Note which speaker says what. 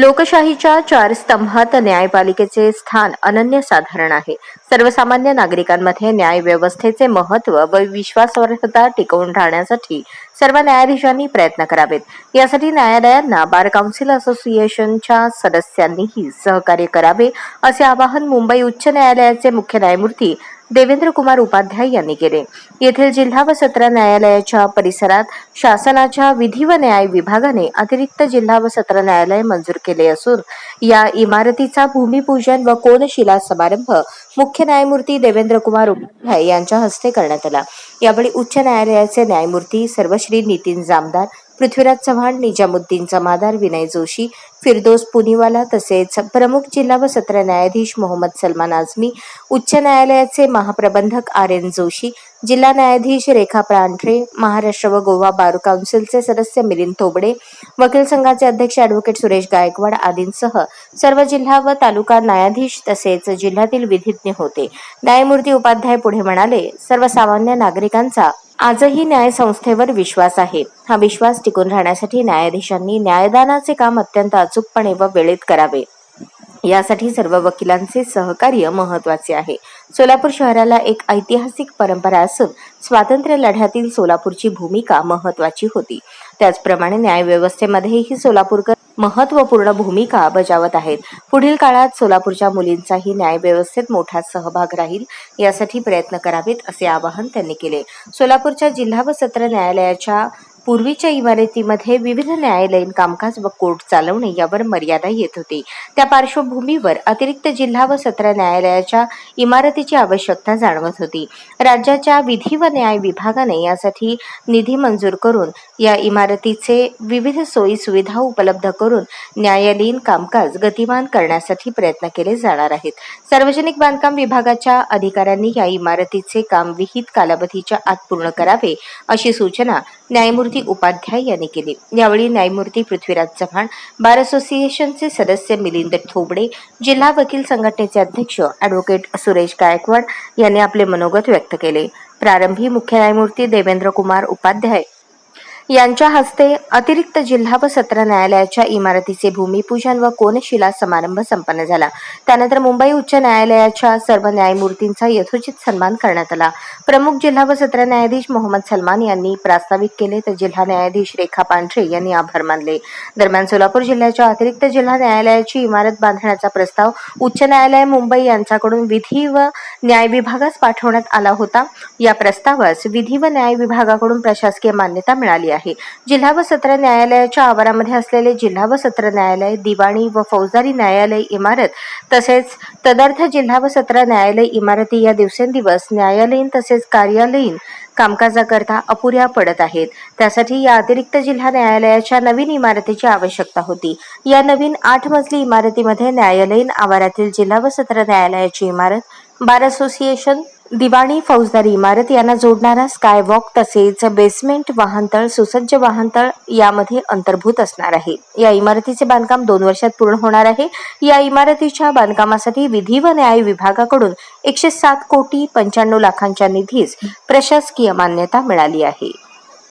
Speaker 1: लोकशाहीच्या चार स्तंभात न्यायपालिकेचे स्थान अनन्यसाधारण आहे. सर्वसामान्य नागरिकांमध्ये न्याय व्यवस्थेचे महत्त्व व विश्वासार्हता टिकवून राहण्यासाठी सर्व न्यायाधीशांनी प्रयत्न करावेत. यासाठी न्यायालयांना बार काउन्सिल असोसिएशनच्या सदस्यांनीही सहकार्य करावे असे आवाहन मुंबई उच्च न्यायालयाचे मुख्य न्यायमूर्ती देवेंद्र कुमार उपाध्याय यांनी केले. येथील जिल्हा व सत्र न्यायालयाच्या परिसरात शासनाच्या विधी व न्याय विभागाने अतिरिक्त जिल्हा व सत्र न्यायालय मंजूर केले असून या इमारतीचा भूमिपूजन व कोनशिला समारंभ मुख्य न्यायमूर्ती देवेंद्र कुमार उपाध्याय यांच्या हस्ते करण्यात आला. यावेळी उच्च न्यायालयाचे न्यायमूर्ती सर्वश्री नितीन जामदार पृथ्वीराज चव्हाण निजामुद्दीन जमादार विनय जोशी फिरदोस पुनीवाला तसेच प्रमुख जिल्हा व सत्र न्यायाधीश मोहम्मद सलमान आझमी उच्च न्यायालयाचे महाप्रबंधक आर एन जोशी जिल्हा न्यायाधीश रेखा प्रांठरे महाराष्ट्र व गोवा बार काउन्सिलचे सदस्य मिलिंद थोबडे वकील संघाचे अध्यक्ष ॲडव्होकेट सुरेश गायकवाड आदींसह सर्व जिल्हा व तालुका न्यायाधीश तसेच जिल्ह्यातील विधिज्ञ होते. न्यायमूर्ती उपाध्याय पुढे म्हणाले सर्वसामान्य नागरिकांचा आजही न्याय संस्थेवर विश्वास आहे. हा विश्वास टिकून राहण्यासाठी न्यायाधीशांनी न्यायदानाचे काम अत्यंत अचूकपणे व वेळेत करावे. यासाठी सर्व वकिलांचे सहकार्य महत्त्वाचे आहे. सोलापूर शहराला एक ऐतिहासिक परंपरा असून स्वातंत्र्य लढ्यातील सोलापूरची भूमिका महत्वाची होती. त्याचप्रमाणे न्यायव्यवस्थेमध्येही सोलापूरकर महत्त्वपूर्ण भूमिका बजावत आहेत. पुढील काळात सोलापूरच्या मुलींचाही न्यायव्यवस्थेत मोठा सहभाग राहील यासाठी प्रयत्न करावेत असे आवाहन त्यांनी केले. सोलापूरच्या जिल्हा व सत्र न्यायालयाच्या पूर्वीच्या इमारतीमध्ये विविध न्यायालयीन कामकाज व कोर्ट चालवणे यावर मर्यादा येत होती. त्या पार्श्वभूमीवर अतिरिक्त जिल्हा व सत्र न्यायालयाच्या इमारतीची आवश्यकता जाणवत होती. राज्याच्या विधी व न्याय विभागाने यासाठी निधी मंजूर करून या इमारतीचे विविध सोयी सुविधा उपलब्ध करून न्यायालयीन कामकाज गतिमान करण्यासाठी प्रयत्न केले जाणार आहेत. सार्वजनिक बांधकाम विभागाच्या अधिकाऱ्यांनी या इमारतीचे काम विहित कालावधीच्या आत पूर्ण करावे अशी सूचना न्यायमूर्ती उपाध्याय यांनी केली. यावेळी न्यायमूर्ती पृथ्वीराज चव्हाण बार असोसिएशनचे सदस्य मिलिंद थोबडे जिल्हा वकील संघटनेचे अध्यक्ष अॅडव्होकेट सुरेश गायकवाड यांनी आपले मनोगत व्यक्त केले. प्रारंभी मुख्य न्यायमूर्ती देवेंद्र कुमार उपाध्याय यांच्या हस्ते अतिरिक्त जिल्हा व सत्र न्यायालयाच्या इमारतीचे भूमिपूजन व कोनशिला समारंभ संपन्न झाला. त्यानंतर मुंबई उच्च न्यायालयाच्या सर्व न्यायमूर्तींचा यथोचित सन्मान करण्यात आला. प्रमुख जिल्हा व सत्र न्यायाधीश मोहम्मद सलमान यांनी प्रास्ताविक केले तर जिल्हा न्यायाधीश रेखा पांढरे यांनी आभार मानले. दरम्यान सोलापूर जिल्ह्याच्या अतिरिक्त जिल्हा न्यायालयाची इमारत बांधण्याचा प्रस्ताव उच्च न्यायालय मुंबई यांच्याकडून विधी व न्याय विभागास पाठवण्यात आला होता. या प्रस्तावास विधी व न्याय विभागाकडून प्रशासकीय मान्यता मिळाली आहे. जिल्हा व सत्र न्यायालयाच्या आवारामध्ये असलेले जिल्हा व सत्र न्यायालय दिवाणी व फौजदारी न्यायालय इमारत तसेच तदर्थ जिल्हा व सत्र न्यायालय इमारती या दिवसेंदिवस न्यायालयीन तसेच कार्यालयीन कामकाजाकरता अपुऱ्या पडत आहेत. त्यासाठी या अतिरिक्त जिल्हा न्यायालयाच्या नवीन इमारतीची आवश्यकता होती. या नवीन आठ मजली इमारतीमध्ये न्यायालयीन आवारातील जिल्हा व सत्र न्यायालयाची इमारत बार असोसिएशन दिवाणी फौजदारी इमारत यांना जोडणारा स्काय वॉक तसेच बेसमेंट वाहनतळ सुसज्ज वाहनतळ यामध्ये अंतर्भूत असणार आहे. या इमारतीचे बांधकाम दोन वर्षात पूर्ण होणार आहे. या इमारतीच्या बांधकामासाठी विधी व न्याय विभागाकडून एकशे सात कोटी पंच्याण्णव लाखांच्या निधीस प्रशासकीय मान्यता मिळाली आहे.